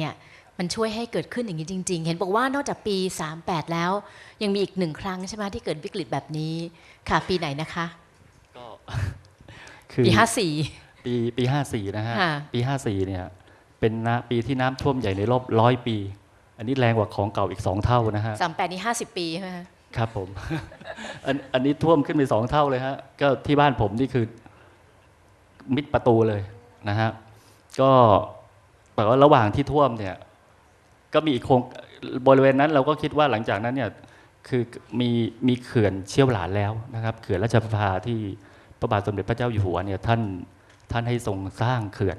เนี่ยมันช่วยให้เกิดขึ้นอย่างนี้จริง ๆ เห็นบอกว่านอกจากปี 38 แล้ว ยังมีอีกหนึ่งครั้งใช่ไหมที่เกิดวิกฤตแบบนี้ค่ะ ปีไหนนะคะ ก็คือปี 54 ปีปีห้าสี่นะฮะค่ะปีห้าสี่เนี่ย เป็นนะปีที่น้ำท่วมใหญ่ในรอบร้อยปี อันนี้แรงกว่าของเก่าอีกสองเท่านะฮะ 38 นี่ 50 ปีใช่ไหมคะครับผม อันอันนี้ท่วมขึ้นไปสองเท่าเลยฮะ ก็ที่บ้านผมนี่คือมิดประตูเลยนะฮะ ก็ แปลว่าระหว่างที่ท่วมเนี่ย ก็มีอีกโครงบริเวณนั้นเราก็คิดว่าหลังจากนั้นเนี่ยคือมีมีเขื่อนเชี่ยวหลานแล้วนะครับเขื่อนราชประภาที่พระบาทสมเด็จพระเจ้าอยู่หัวเนี่ยท่านท่านให้ทรงสร้างเขื่อน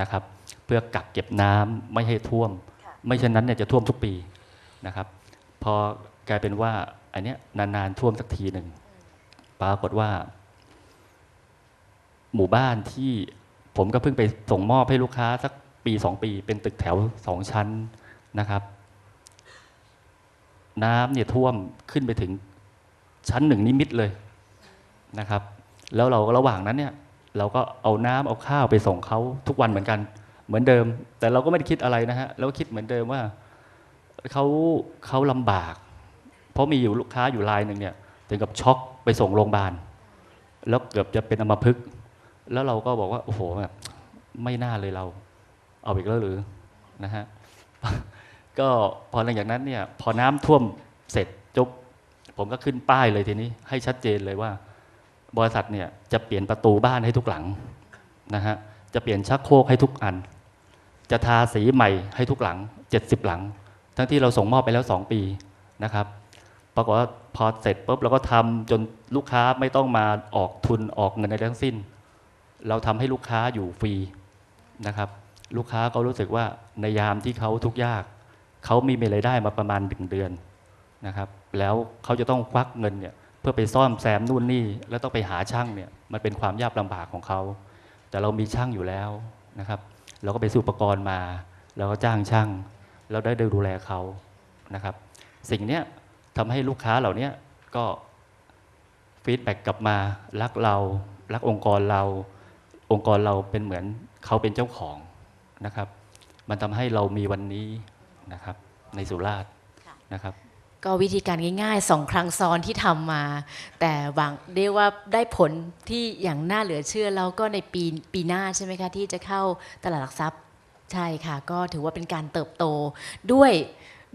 นะครับ เพื่อกักเก็บน้ำไม่ให้ท่วม ไม่เช่นนั้นเนี่ยจะท่วมทุกปีนะครับ พอกลายเป็นว่าอันเนี้ยนานๆท่วมสักทีหนึ่งปรากฏว่า หมู่บ้านที่ผมก็เพิ่งไปส่งมอบให้ลูกค้าสัก ปีสองปี เป็นตึกแถวสองชั้นนะครับ น้ำเนี่ยท่วมขึ้นไปถึงชั้นหนึ่งนิมิตเลยนะครับ แล้วเราระหว่างนั้นเนี่ยเราก็เอาน้ำเอาข้าวไปส่งเขาทุกวันเหมือนกัน เหมือนเดิม แต่เราก็ไม่ได้คิดอะไรนะฮะเราก็คิดเหมือนเดิมว่าเขาเขาลำบาก เพราะมีอยู่ลูกค้าอยู่รายหนึ่งเนี่ยถึงกับช็อกไปส่งโรงพยาบาลแล้วเกือบจะเป็นอัมพฤกษ์แล้วเราก็บอกว่าโอ้โหแบบไม่น่าเลยเรา เอาอีกแล้วหรือนะฮะก็พอหลังจากนั้นเนี่ยพอน้ำท่วมเสร็จจุบผมก็ขึ้นป้ายเลยทีนี้ ให้ชัดเจนเลยว่า บริษัทเนี่ยจะเปลี่ยนประตูบ้านให้ทุกหลังนะฮะจะเปลี่ยนชักโครกให้ทุกอัน จะทาสีใหม่ให้ทุกหลัง 70 หลัง ทั้งที่เราส่งมอบไปแล้ว 2 ปีนะครับปรากฏว่าพอเสร็จปุ๊บเราก็ทำจนลูกค้าไม่ต้องมาออกทุนออกเงินอะไรทั้งสิ้น เราทำให้ลูกค้าอยู่ฟรีนะครับ ลูกค้าก็รู้สึกว่าในยามที่เขาทุกข์ยาก เขามีรายได้มาประมาณหนึ่งเดือนนะครับ แล้วเขาจะต้องควักเงินเนี่ยเพื่อไปซ่อมแซมนู่นนี่ แล้วต้องไปหาช่างเนี่ยมันเป็นความยากลำบากของเขา แต่เรามีช่างอยู่แล้วนะครับ เราก็ไปซื้ออุปกรณ์มา แล้วก็จ้างช่าง แล้วได้ดูแลเขานะครับ สิ่งเนี้ยทำให้ลูกค้าเหล่านี้ก็ฟีดแบ็กกลับมารักเรา รักองค์กรเรา องค์กรเราเป็นเหมือนเขาเป็นเจ้าของ นะครับ มันทำให้เรามีวันนี้นะครับ ในสุราษฎร์นะครับก็วิธีการง่ายๆสองครั้งซ้อนที่ทำมา แต่หวังเรียกว่าได้ผลที่อย่างน่าเหลือเชื่อแล้วก็ในปีปีหน้าใช่ไหมคะ ที่จะเข้าตลาดหลักทรัพย์ใช่ค่ะ ก็ถือว่าเป็นการเติบโตด้วย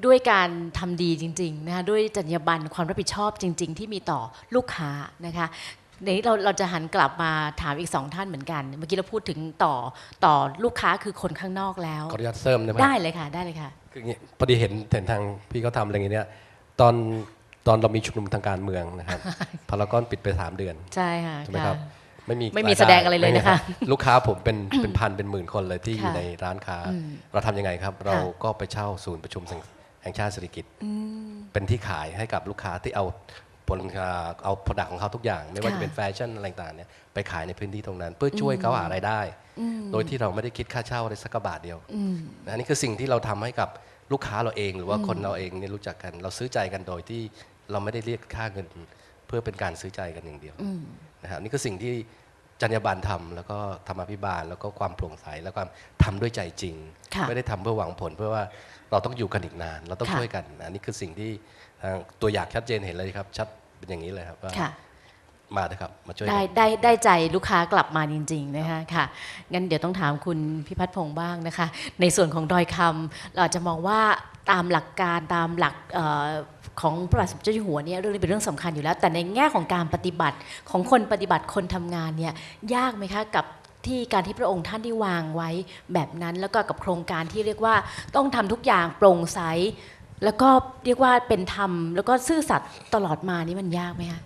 ด้วยการทำดีจริงๆนะคะด้วยจรรยาบรรณความรับผิดชอบจริง ๆ ที่มีต่อลูกค้านะคะในนี้เราเราจะหันกลับมาถามอีกสองท่านเหมือนกัน เมื่อกี้เราพูดถึงต่อต่อลูกค้าคือคนข้างนอกแล้วขออนุญาตเสริมได้ไหมได้เลยค่ะได้เลยค่ะคืออย่างงี้พอดีเห็นเห็นทางพี่เขาทำอะไรอย่างเงี้ยตอนตอนเรามีชุมนุมทางการเมืองนะครับพารากอนปิดไปสามเดือน ใช่ค่ะใช่ไหมครับไม่มีไม่มีรายแสดงอะไรเลยนะคะไม่มีรับลูกค้าผมเป็นเป็นพันเป็นหมื่นคนเลยที่อยู่ค่ะในร้านค้าอืมเราทำยังไงครับ เราค่ะก็ไปเช่าศูนย์ประชุมแห่งชาติเศรษฐกิจเป็นที่ขายให้กับลูกค้าที่เอา ผลอ่าเอาผลิตของเขาทุกอย่าง ไม่ว่าค่ะจะเป็นแฟชั่นอะไรต่างๆเนี่ยไปขายในพื้นที่ตรงนั้น เพื่อช่วยเขาหารายได้ โดยที่เราไม่ได้คิดค่าเช่าเลยสักกระบาทเดียวอืมนะนี่คือสิ่งที่เราทำให้กับลูกค้าเราเองหรือว่าคนเราเองเนี่ยรู้จักกัน เราซื้อใจกันโดยที่เราไม่ได้เรียกค่าเงิน เพื่อเป็นการซื้อใจกันอย่างเดียวอืมนะครับนี่คือสิ่งที่จรรยาบรรณทำแล้วก็ธรรมาภิบาล แล้วก็ความโปร่งใสแล้วก็ทำด้วยใจจริงค่ะไม่ได้ทำเพื่อหวังผล เพื่อว่าเราต้องอยู่กันอีกนาน เราต้องค่ะช่วยกันอันนี้คือสิ่งที่ทาง ตัวอย่างชัดเจนเห็นเลยครับ ชัดเป็นอย่างนี้เลยครับว่าค่ะมาเถอะครับมาช่วยได้กันได้ได้ใจลูกค้ากลับมาจริง ๆ นะคะค่ะงั้นเดี๋ยวต้องถามคุณพิพัฒน์พงศ์บ้างนะคะ ในส่วนของดอยคำเราอาจจะมองว่าตามหลักการตามหลักเอ่อของพระบาทสมเด็จเจ้าอยู่หัวเนี่ยเรื่องนี้เป็นเรื่องสำคัญอยู่แล้ว แต่ในแง่ของการปฏิบัติของคนปฏิบัติคนทำงานเนี่ยยากไหมคะกับที่การที่พระองค์ท่านได้วางไว้แบบนั้น แล้วก็กับโครงการที่เรียกว่าต้องทำทุกอย่างโปร่งใส แล้วก็เรียกว่าเป็นธรรม แล้วก็ซื่อสัตย์ตลอดมานี่มันยากไหมคะ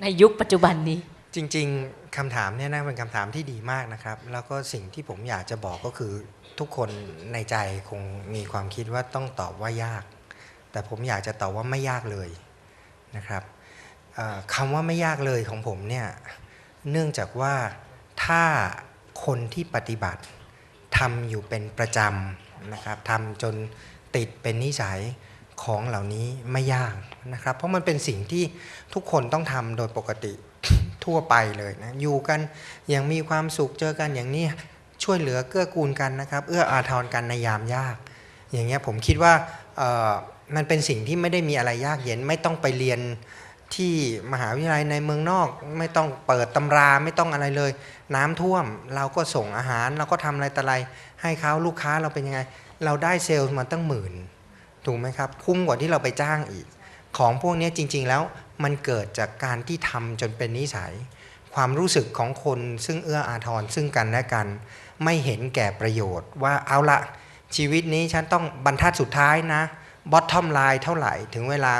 ในยุคปัจจุบันนี้ จริง ๆคำถามเนี่ยน่าเป็นคำถามที่ดีมากนะครับ แล้วก็สิ่งที่ผมอยากจะบอกก็คือทุกคนในใจคงมีความคิดว่าต้องตอบว่ายาก แต่ผมอยากจะตอบว่าไม่ยากเลยนะครับเอ่อคำว่าไม่ยากเลยของผมเนี่ยเนื่องจากว่าถ้าคนที่ปฏิบัติทำอยู่เป็นประจำนะครับทำจน ติดเป็นนิสัยของเหล่านี้ไม่ยากนะครับ เพราะมันเป็นสิ่งที่ทุกคนต้องทำโดยปกติทั่วไปเลยนะอยู่กันอย่างมีความสุขเจอกันอย่างนี้ช่วยเหลือเกื้อกูลกันนะครับ เอื้ออาทรกันในยามยาก อย่างเงี้ยผมคิดว่ามันเป็นสิ่งที่ไม่ได้มีอะไรยากเย็นไม่ต้องไปเรียนที่มหาวิทยาลัยในเมืองนอก ไม่ต้องเปิดตำราไม่ต้องอะไรเลย น้ำท่วมเราก็ส่งอาหารเราก็ทำอะไรต่ออะไรให้เขาลูกค้าเราเป็นยังไง เราได้เซลล์มาตั้งหมื่นถูกไหมครับ คุ้มกว่าที่เราไปจ้างอีก ของพวกนี้จริง ๆ แล้วมันเกิดจากการที่ทำจนเป็นนิสัย ความรู้สึกของคนซึ่งเอื้ออาทรซึ่งกันและกัน ไม่เห็นแก่ประโยชน์ว่าเอาละชีวิตนี้ฉันต้องบรรทัดสุดท้ายนะบอททอมไลน์เท่าไหร่ ถึงเวลา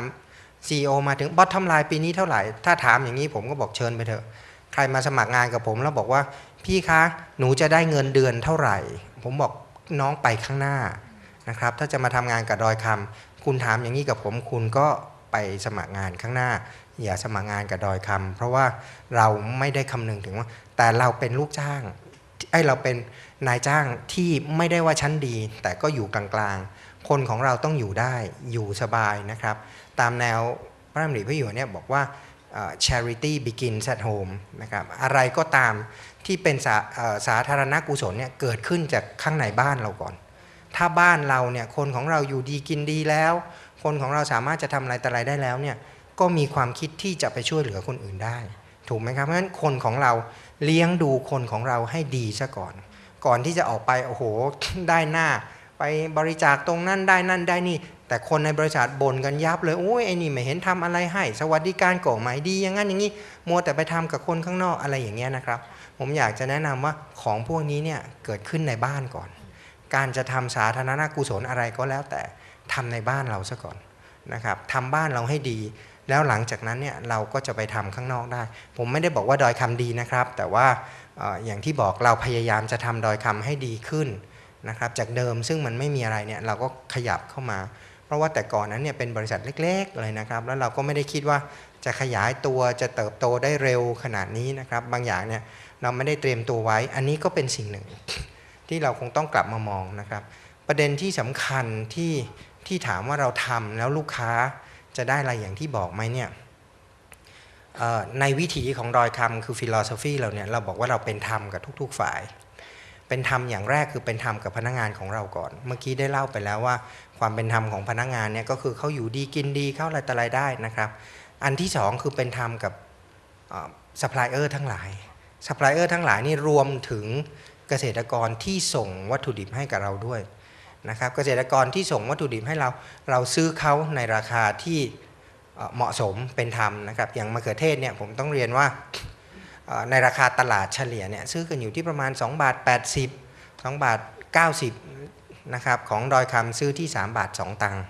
CEO มาถึงบอททอมไลน์ปีนี้เท่าไหร่ ถ้าถามอย่างนี้ผมก็บอกเชิญไปเถอะ ใครมาสมัครงานกับผมแล้วบอกว่าพี่คะหนูจะได้เงินเดือนเท่าไหร่ ผมบอก น้องไปข้างหน้านะครับ ถ้าจะมาทำงานกับดอยคำคุณถามอย่างนี้กับผม คุณก็ไปสมัครงานข้างหน้า อย่าสมัครงานกับดอยคำเพราะว่าเราไม่ได้คำนึงถึงว่า แต่เราเป็นลูกจ้างไอเราเป็นนายจ้างที่ไม่ได้ว่าชั้นดี แต่ก็อยู่กลางๆ คนของเราต้องอยู่ได้อยู่สบายนะครับ ตามแนวพระดำริพระอยู่เนี่ยบอกว่า charity begins at home นะครับอะไรก็ตาม ที่เป็นสาสาธารณกุศลเนี่ยเกิดขึ้นจากข้างในบ้านเราก่อน ถ้าบ้านเราเนี่ยคนของเราอยู่ดีกินดีแล้ว คนของเราสามารถจะทำอะไรแต่อะไรได้แล้วเนี่ยก็มีความคิดที่จะไปช่วยเหลือคนอื่นได้ ถูกไหมครับเพราะฉะนั้นคนของเราเลี้ยงดูคนของเราให้ดีซะก่อน ก่อนที่จะออกไปโอ้โหได้หน้า ไปบริจาคตรงนั้นได้นั่นได้นี่ แต่คนในบริษัทบ่นกันยับเลยโอ้ยไอ้นี่ไม่เห็นทำอะไรให้ สวัสดิการก่อไม่ดีอย่างนั้นอย่างนี้มัวแต่ไปทำกับคนข้างนอกอะไรอย่างเงี้ยนะครับ ผมอยากจะแนะนำว่าของพวกนี้เนี่ยเกิดขึ้นในบ้านก่อน การจะทำสาธารณกุศลอะไรก็แล้วแต่ทำในบ้านเราซะก่อนนะครับทำบ้านเราให้ดี แล้วหลังจากนั้นเนี่ยเราก็จะไปทำข้างนอกได้ ผมไม่ได้บอกว่าดอยคำดีนะครับ แต่ว่าอย่างที่บอกเราพยายามจะทำดอยคำให้ดีขึ้นนะครับจากเดิมซึ่งมันไม่มีอะไรเนี่ยเราก็ขยับเข้ามา เพราะว่าแต่ก่อนนั้นเนี่ยเป็นบริษัทเล็กๆเลยนะครับ แล้วเราก็ไม่ได้คิดว่าจะขยายตัวจะเติบโตได้เร็วขนาดนี้นะครับ บางอย่างเนี่ยเราไม่ได้เตรียมตัวไว้ อันนี้ก็เป็นสิ่งหนึ่ง ที่เราคงต้องกลับมามองนะครับ ประเด็นที่สำคัญที่ที่ถามว่าเราทำแล้วลูกค้าจะได้อะไรอย่างที่บอกไหมเนี่ยในวิถีของดอยคำคือฟิโลโซฟีเราเนี่ยเราบอกว่าเราเป็นธรรมกับทุก ๆ ฝ่าย เป็นธรรมอย่างแรกคือเป็นธรรมกับพนักงานของเราก่อน เมื่อกี้ได้เล่าไปแล้วว่า ความเป็นธรรมของพนักงานเนี่ยก็คือเขาอยู่ดีกินดีเข้าอะไรต่ออะไรได้นะครับ อันที่สองคือเป็นธรรมกับซัพพลายเออร์ทั้งหลายซัพพลายเออร์ทั้งหลายนี่รวมถึงเกษตรกรที่ส่งวัตถุดิบให้กับเราด้วยนะครับ เกษตรกรที่ส่งวัตถุดิบให้เราเราซื้อเขาในราคาที่เหมาะสมเป็นธรรมนะครับ อย่างมะเขือเทศเนี่ยผมต้องเรียนว่า ในราคาตลาดเฉลี่ยเนี่ยซื้อกันอยู่ที่ประมาณ2บาท80 2บาท90นะครับของดอยคำซื้อที่ 3 บาท 2 ตังค์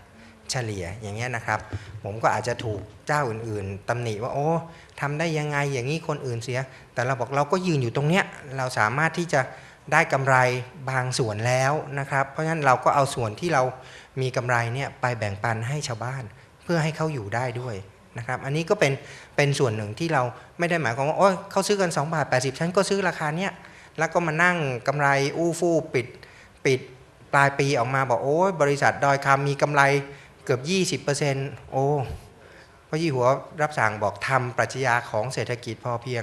เฉลี่ยอย่างเงี้ยนะครับ ผมก็อาจจะถูกเจ้าอื่นๆตำหนิว่าโอ้ทำได้ยังไงอย่างนี้คนอื่นเสีย แต่เราบอกเราก็ยืนอยู่ตรงเนี้ยเราสามารถที่จะได้กำไรบางส่วนแล้วนะครับ เพราะฉะนั้นเราก็เอาส่วนที่เรามีกำไรเนี่ยไปแบ่งปันให้ชาวบ้าน เพื่อให้เขาอยู่ได้ด้วย นะครับอันนี้ก็เป็นเป็นส่วนหนึ่งที่เราไม่ได้หมายความว่าโอ้ยเขาซื้อกัน2บาท80 ฉันก็ซื้อราคาเนี้ยแล้วก็มานั่งกำไรอู้ฟู่ปิดปิดปลายปีออกมาบอกโอ้ยบริษัทดอยคำมีกำไรเกือบ 20%โอ้พระยี่หัวรับสั่งบอกทำปรัชญาของเศรษฐกิจพอเพียง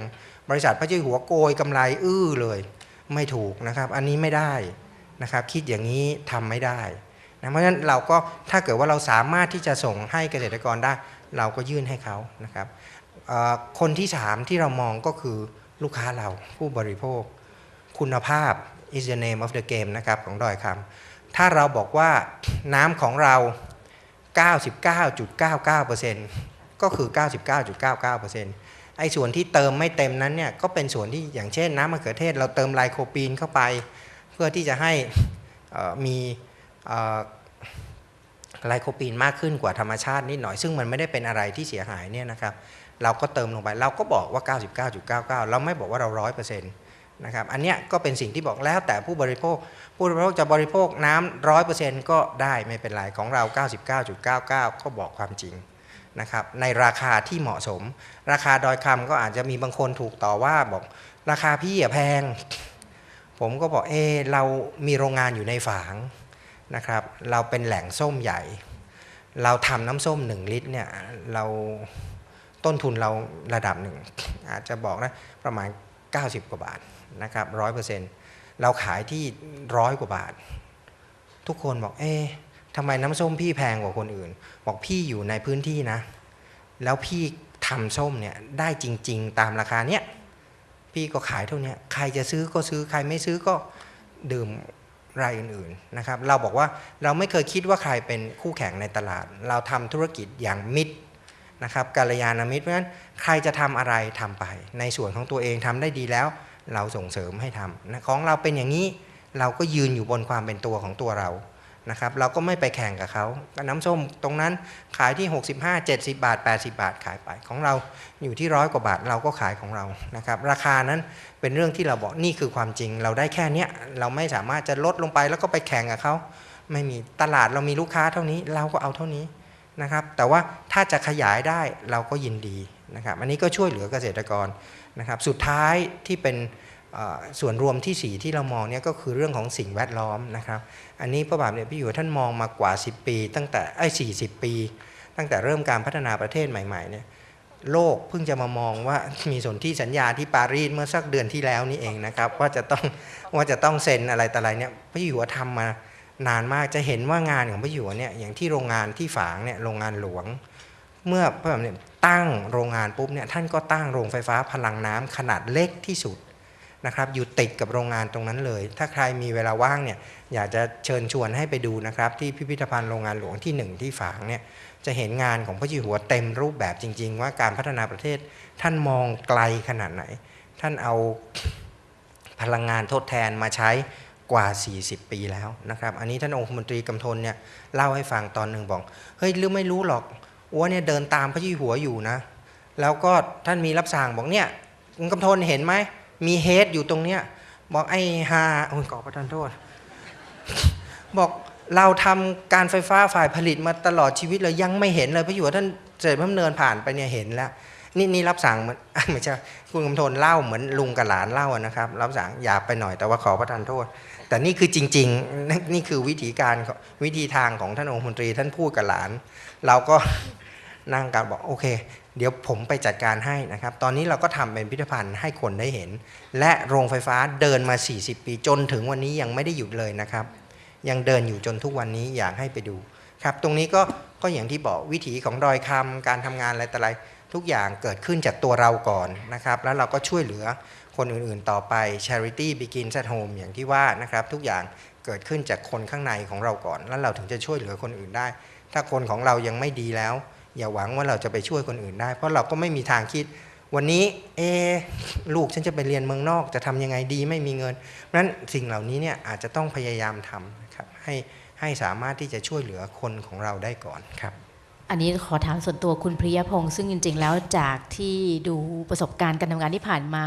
บริษัทพระเจ้าอยู่หัวโกยกำไรอื้อเลย ไม่ถูกนะครับ อันนี้ไม่ได้นะครับ คิดอย่างนี้ทำไม่ได้ นะเพราะฉะนั้นเราก็ถ้าเกิดว่าเราสามารถที่จะส่งให้เกษตรกรได้ เราก็ยื่นให้เขานะครับคนที่สามที่เรามองก็คือลูกค้าเราผู้บริโภค คุณภาพ is the name of the game นะครับของดอยคำถ้าเราบอกว่าน้ำของเรา 99.99%ก็คือ 99.99%ไอ้ส่วนที่เติมไม่เต็มนั้นเนี่ยก็เป็นส่วนที่อย่างเช่นน้ำมะเขือเทศ เราเติมไลโคปีนเข้าไป เพื่อที่จะให้มี ไลโคปีนมากขึ้นกว่าธรรมชาตินิดหน่อย ซึ่งมันไม่ได้เป็นอะไรที่เสียหายเนี่ยนะครับเราก็เติมลงไปเราก็บอกว่า 99.99 เราไม่บอกว่าเรา 100%นะครับอันเนี้ยก็เป็นสิ่งที่บอกแล้วแต่ผู้บริโภค ผู้บริโภคจะบริโภคน้ำร้อยเปอร์เซ็นต์ก็ได้ไม่เป็นไรของเรา 99.99 ก็บอกความจริงนะครับในราคาที่เหมาะสม ราคาดอยคำก็อาจจะมีบางคนถูกต่อว่าบอกราคาพี่อะแพง ผมก็บอกเออเรามีโรงงานอยู่ในฝาง นะครับเราเป็นแหล่งส้มใหญ่ เราทำน้ำส้มหนึ่งลิตรเนี่ยเราต้นทุนเราระดับหนึ่งอาจจะบอกนะประมาณ 90 กว่าบาทนะครับร้อยเปอร์เซ็นต์เราขายที่ร้อยกว่าบาท ทุกคนบอกเอ๊ะทำไมน้ำส้มพี่แพงกว่าคนอื่น บอกพี่อยู่ในพื้นที่นะ แล้วพี่ทำส้มเนี่ยได้จริง ๆ ตามราคาเนี้ยพี่ก็ขายเท่านี้ใครจะซื้อก็ซื้อใครไม่ซื้อก็ดื่ม รายอื่นๆนะครับ เราบอกว่าเราไม่เคยคิดว่าใครเป็นคู่แข่งในตลาด เราทำธุรกิจอย่างมิตรนะครับกาลยานามิตรเพราะฉะนั้นใครจะทำอะไรทำไป ในส่วนของตัวเองทำได้ดีแล้ว เราส่งเสริมให้ทำนะของเราเป็นอย่างนี้เราก็ยืนอยู่บนความเป็นตัวของตัวเรา นะครับ เราก็ไม่ไปแข่งกับเขาน้ำส้มตรงนั้นขายที่ 65 70 บาท 80 บาทขายไปของเราอยู่ที่ร้อยกว่าบาทเราก็ขายของเรานะครับ ราคานั้นเป็นเรื่องที่เราบอกนี่คือความจริง เราได้แค่เนี้ยเราไม่สามารถจะลดลงไปแล้วก็ไปแข่งกับเขาไม่มีตลาดเรามีลูกค้าเท่านี้เราก็เอาเท่านี้นะครับ แต่ว่าถ้าจะขยายได้เราก็ยินดีนะครับ อันนี้ก็ช่วยเหลือเกษตรกรนะครับ สุดท้ายที่เป็นส่วนรวมที่สี่ที่เรามองเนี่ยก็คือเรื่องของสิ่งแวดล้อมนะครับ อันนี้พระบาทสมเด็จพระอยู่หัวท่านมองมากว่า 10 ปี ตั้งแต่ไอ้40ปี ตั้งแต่เริ่มการพัฒนาประเทศใหม่ๆเนี่ยโลกเพิ่งจะมามองว่ามีสนธิสัญญาที่ปารีสเมื่อสักเดือนที่แล้วนี่เองนะครับว่าจะต้องว่าจะต้องเซ็นอะไรต่ออะไรเนี่ยพระอยู่หัวทำมานานมากจะเห็นว่างานของพระอยู่หัวเนี่ยอย่างที่โรงงานที่ฝางเนี่ยโรงงานหลวง เมื่อพระบาทสมเด็จตั้งโรงงานปุ๊บเนี่ยท่านก็ตั้งโรงไฟฟ้าพลังน้ำขนาดเล็กที่สุด นะครับอยู่ติดกับโรงงานตรงนั้นเลย ถ้าใครมีเวลาว่างเนี่ยอยากจะเชิญชวนให้ไปดูนะครับ ที่พิพิธภัณฑ์โรงงานหลวงที่หนึ่งที่ฝางเนี่ยจะเห็นงานของพระเจ้าหัวเต็มรูปแบบจริง ๆ ว่าการพัฒนาประเทศท่านมองไกลขนาดไหน ท่านเอาพลังงานทดแทนมาใช้กว่า 40 ปีแล้วนะครับอันนี้ท่านองคมนตรีกำธลเนี่ยเล่าให้ฟังตอนหนึ่งบอกเฮ้ยหรือไม่รู้หรอกอ้วเนี่ยเดินตามพระเจ้าหัวอยู่นะ แล้วก็ท่านมีรับสั่งบอกเนี่ยกำธลเห็นไหม มีเฮดอยู่ตรงเนี้ยบอกไอ้ฮาโอ้ยขอประทานโทษ บอกเราทำการไฟฟ้าฝ่ายผลิตมาตลอดชีวิตเลยยังไม่เห็นเลยพระอยู่ว่าท่านเสด็จพระเนินผ่านไปเนี่ยเห็นแล้วนี่นี่รับสั่งมือนไม่ใช่คุณกำธลเล่าเหมือนลุงกับหลานเล่านะครับ รับสั่งหยาบไปหน่อยแต่ว่าขอประทานโทษ แต่นี่คือจริงๆนี่นี่คือวิธีการวิธีทางของท่านองค์มนตรีท่านพูดกับหลาน เราก็นั่งกันบอกโอเค เดี๋ยวผมไปจัดการให้นะครับ ตอนนี้เราก็ทำเป็นพิพิธภัณฑ์ให้คนได้เห็น และโรงไฟฟ้าเดินมา 40 ปีจนถึงวันนี้ยังไม่ได้หยุดเลยนะครับ ยังเดินอยู่จนทุกวันนี้อยากให้ไปดูครับ ตรงนี้ก็ก็อย่างที่บอกวิถีของดอยคำการทำงานอะไรต่ออะไร ทุกอย่างเกิดขึ้นจากตัวเราก่อนนะครับ แล้วเราก็ช่วยเหลือคนอื่นๆต่อไป charity begins at home อย่างที่ว่านะครับ ทุกอย่างเกิดขึ้นจากคนข้างในของเราก่อน แล้วเราถึงจะช่วยเหลือคนอื่นได้ ถ้าคนของเรายังไม่ดีแล้ว อย่าหวังว่าเราจะไปช่วยคนอื่นได้ เพราะเราก็ไม่มีทางคิด วันนี้ เอ ลูกฉันจะไปเรียนเมืองนอก จะทำยังไงดีไม่มีเงินเพราะฉะนั้นสิ่งเหล่านี้เนี่ยอาจจะต้องพยายามทำครับให้ให้สามารถที่จะช่วยเหลือคนของเราได้ก่อนครับอันนี้ขอถามส่วนตัวคุณพริยพงศ์ซึ่งจริง ๆ แล้วจากที่ดูประสบการณ์การทำงานที่ผ่านมา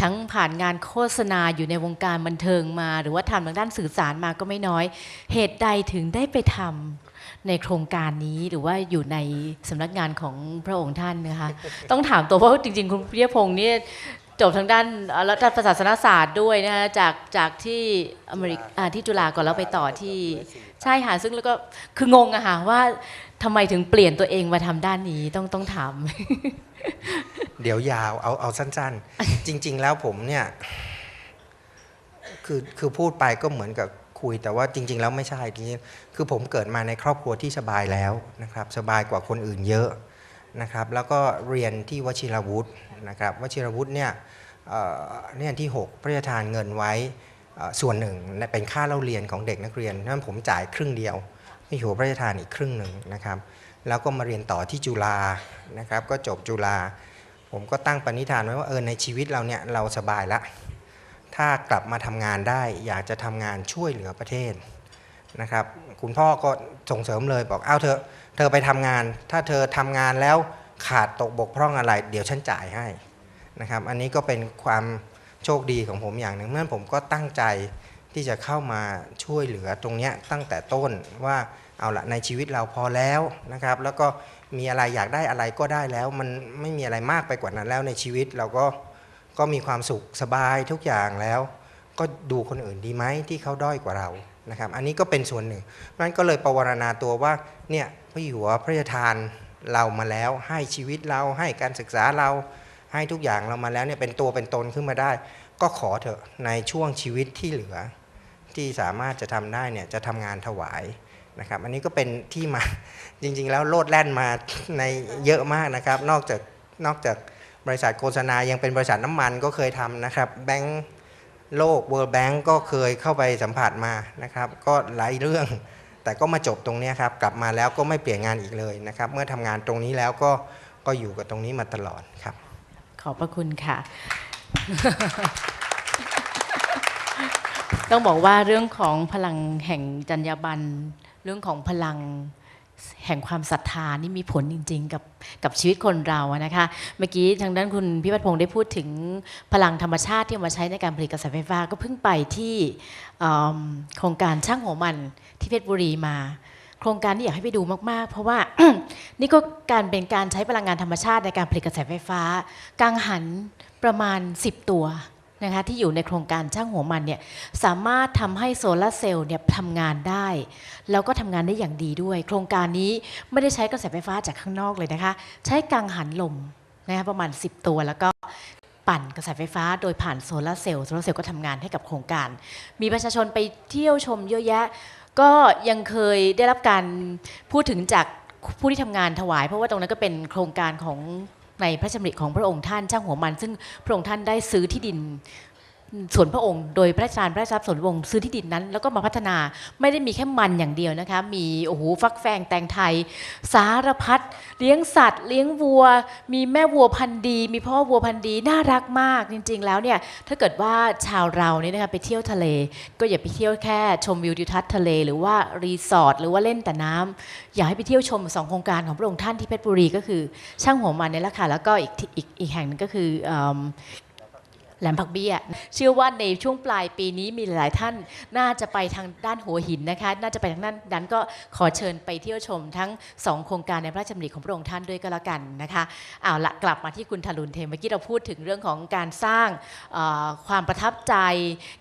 ทั้งผ่านงานโฆษณาอยู่ในวงการบันเทิงมา หรือว่าทำทางด้านสื่อสารมาก็ไม่น้อย เหตุใดถึงได้ไปทำ ในโครงการนี้หรือว่าอยู่ในสำนักงานของพระองค์ท่านนะคะต้องถามตัวเพราะว่าจริง ๆ คุณพริยพงศ์เนี่ยจบทางด้านเอ่อรัฐศาสนศาสตร์ด้วยนะคะจากจากที่อเมริกาที่จุฬาก่อนแล้วไปต่อที่ใช่ค่ะซึ่งแล้วก็คืองงอะค่ะว่าทำไมถึงเปลี่ยนตัวเองมาทำด้านนี้ต้องต้องถามเดี๋ยวยาวเอาเอาสั้น ๆ จริง ๆ แล้วผมเนี่ยคือคือพูดไปก็เหมือนกับ คุยแต่ว่าจริง ๆ แล้วไม่ใช่จริงๆคือผมเกิดมาในครอบครัวที่สบายแล้วนะครับสบายกว่าคนอื่นเยอะนะครับแล้วก็เรียนที่วชิรวุฒินะครับวชิรวุฒิเนี่ยเนี่ยที่ 6 พระราชทานเงินไว้ส่วนหนึ่งเป็นค่าเล่าเรียนของเด็กนักเรียนนั้นผมจ่ายครึ่งเดียวไม่หัวพระราชทานอีกครึ่งหนึ่งนะครับแล้วก็มาเรียนต่อที่จุฬานะครับก็จบจุฬาผมก็ตั้งปณิธานไว้ว่าเออในชีวิตเราเนี่ยเราสบายละ ถ้ากลับมาทำงานได้ อยากจะทำงานช่วยเหลือประเทศนะครับ คุณพ่อก็ส่งเสริมเลยบอกเอาเธอเธอไปทำงาน ถ้าเธอทำงานแล้วขาดตกบกพร่องอะไร เดี๋ยวฉันจ่ายให้นะครับ อันนี้ก็เป็นความโชคดีของผมอย่างหนึ่งเมื่อผมก็ตั้งใจที่จะเข้ามาช่วยเหลือตรงนี้ตั้งแต่ต้นว่าเอาละในชีวิตเราพอแล้วนะครับ แล้วก็มีอะไรอยากได้อะไรก็ได้แล้ว มันไม่มีอะไรมากไปกว่านั้นแล้วในชีวิตเราก็ ก็มีความสุขสบายทุกอย่างแล้ว ก็ดูคนอื่นดีไหมที่เขาด้อยกว่าเรานะครับอันนี้ก็เป็นส่วนหนึ่งนั้นก็เลยประวรณาตัวว่าเนี่ยพระอยู่หัวพระราชทานเรามาแล้วให้ชีวิตเราให้การศึกษาเราให้ทุกอย่างเรามาแล้วเนี่ยเป็นตัวเป็นตนขึ้นมาได้ ก็ขอเถอะในช่วงชีวิตที่เหลือ ที่สามารถจะทำได้เนี่ยจะทำงานถวายนะครับอันนี้ก็เป็นที่มาจริงๆแล้วโลดแล่นมาในเยอะมากนะครับ นอกจากนอกจาก บริษัทโฆษณายังเป็นบริษัทน้ำมันก็เคยทำนะครับแบงก์โลก World Bank ก็เคยเข้าไปสัมผัสมานะครับ ก็หลายเรื่อง แต่ก็มาจบตรงนี้ครับ กลับมาแล้วก็ไม่เปลี่ยนงานอีกเลยนะครับ เมื่อทำงานตรงนี้แล้วก็ก็อยู่กับตรงนี้มาตลอดครับ ขอบพระคุณค่ะ ต้องบอกว่าเรื่องของพลังแห่งจรรยาบรรณเรื่องของพลัง แห่งความศรัทธานี่มีผลจริง ๆ กับกับชีวิตคนเรานะคะ เมื่อกี้ทางด้านคุณพิพัฒน์พงศ์ได้พูดถึงพลังธรรมชาติที่มาใช้ในการผลิตกระแสไฟฟ้าก็เพิ่งไปที่โครงการช่างหัวมันที่เพชรบุรีมา โครงการนี้อยากให้ไปดูมากๆ เพราะว่านี่ก็การเป็นการใช้พลังงานธรรมชาติในการผลิตกระแสไฟฟ้า กังหันประมาณ 10 ตัว นะคะที่อยู่ในโครงการช่างหัวมันเนี่ยสามารถทำให้โซลาร์เซลล์เนี่ยทำงานได้ แล้วก็ทำงานได้อย่างดีด้วย โครงการนี้ไม่ได้ใช้กระแสไฟฟ้าจากข้างนอกเลยนะคะ ใช้กังหันลมนะคะประมาณ 10 ตัวแล้วก็ปั่นกระแสไฟฟ้าโดยผ่านโซลาร์เซลล์โซลาร์เซลล์ก็ทำงานให้กับโครงการ มีประชาชนไปเที่ยวชมเยอะแยะ ก็ยังเคยได้รับการพูดถึงจากผู้ที่ทำงานถวาย เพราะว่าตรงนั้นก็เป็นโครงการของ ในพระชดำริของพระองค์ท่านช่างหัวมัน ซึ่งพระองค์ท่านได้ซื้อที่ดิน ส่วนพระองค์โดยพระราชานพระราชทรัพย์ส่วนพระองค์ซื้อที่ดินนั้น แล้วก็มาพัฒนาไม่ได้มีแค่มันอย่างเดียวนะคะ มีโอ้โหฟักแฟงแตงไทย สารพัดเลี้ยงสัตว์ เลี้ยงวัว มีแม่วัวพันธุ์ดี มีพ่อวัวพันธุ์ดีน่ารักมากจริง ๆ แล้วเนี่ยถ้าเกิดว่าชาวเราเนี่ยนะคะไปเที่ยวทะเล ก็อย่าไปเที่ยวแค่ชมวิวทิวทัศน์ทะเลหรือว่ารีสอร์ทหรือว่าเล่นแต่น้ำอยากให้ไปเที่ยวชมสองโครงการของพระองค์ท่านที่เพชรบุรีก็คือ ช่างหัวมันเนี่ยแหละค่ะแล้วก็อีกอีกอีกแห่งนึงก็คือ แหลมผักเบี้ย เชื่อว่าในช่วงปลายปีนี้มีหลายท่าน น่าจะไปทางด้านหัวหินนะคะ น่าจะไปทางด้านนั้นก็ขอเชิญไปเที่ยวชมทั้งสองโครงการในพระราชดำริของพระองค์ท่านด้วยก็แล้วกันนะคะเอาละกลับมาที่คุณทารุณเทมเมื่อกี้เราพูดถึงเรื่องของการสร้างความประทับใจ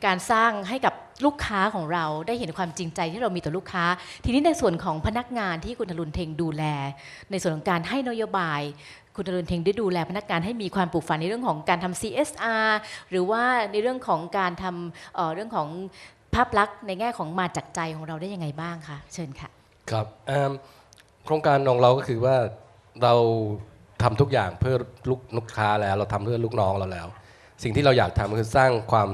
การสร้างให้กับ ลูกค้าของเราได้เห็นความจริงใจที่เรามีต่อลูกค้า ทีนี้ในส่วนของพนักงานที่คุณทรุณเทงดูแล ในส่วนของการให้นโยบาย คุณทรุณเทงได้ดูแลพนักงานให้มีความปลูกฝันในเรื่องของการทำ CSR หรือว่าในเรื่องของการทำเออเรื่องของภาพลักษณ์ในแง่ของมาจากใจของเราได้ยังไงบ้างคะเชิญค่ะครับโครงการของเราก็คือว่าเราทำทุกอย่างเพื่อลูกลูกค้าแล้ว เราทำเพื่อลูกน้องเราแล้ว สิ่งที่เราอยากทำก็คือสร้างความ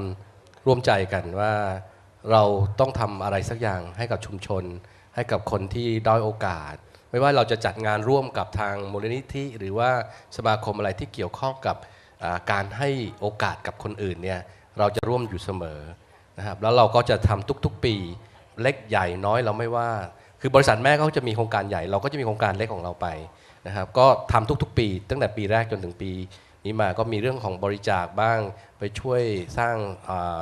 ร่วมใจกันว่า เราต้องทำอะไรสักอย่างให้กับชุมชน ให้กับคนที่ด้อยโอกาส ไม่ว่าเราจะจัดงานร่วมกับทางมูลนิธิหรือว่าสมาคมอะไรที่เกี่ยวข้องกับการให้โอกาสกับคนอื่นเนี่ยเราจะร่วมอยู่เสมอนะครับแล้วเราก็จะทำทุกๆปีเล็กใหญ่น้อยเราไม่ว่า คือบริษัทแม่เขาจะมีโครงการใหญ่ เราก็จะมีโครงการเล็กของเราไปนะครับก็ทำทุกๆ ปี ตั้งแต่ปีแรกจนถึงปี นี้มาก็มีเรื่องของบริจาคบ้างไปช่วยสร้างา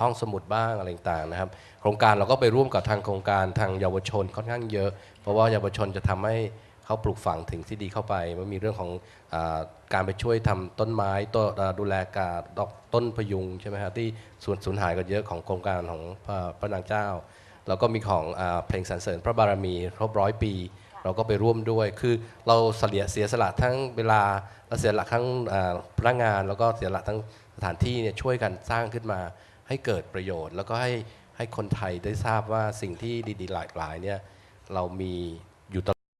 ห้องสมุดบ้างอะไรต่างๆนะครับ โครงการเราก็ไปร่วมกับทางโครงการทางเยาวชนค่อนข้างเยอะ เพราะว่าเยาวชนจะทำให้เขาปลูกฝังถึงที่ดีเข้าไป มันมีเรื่องของอการไปช่วยทำต้นไม้ต้นดูแลกาดอกต้นพยุงใช่ไหมครับที่สูญสูญหายกันเยอะของโครงการของพระพระนางเจ้า แล้วก็มีของอเพลงสรรเสริญพระบารมีครบร้อยปี เราก็ไปร่วมด้วย คือเราเสียเสียสละทั้งเวลาและเสียสละทั้งพนักงาน แล้วก็เสียสละทั้งสถานที่เนี่ยช่วยกันสร้างขึ้นมา ให้เกิดประโยชน์ แล้วก็ให้ให้คนไทยได้ทราบว่าสิ่งที่ดีๆ หลากหลายเนี่ยเรามี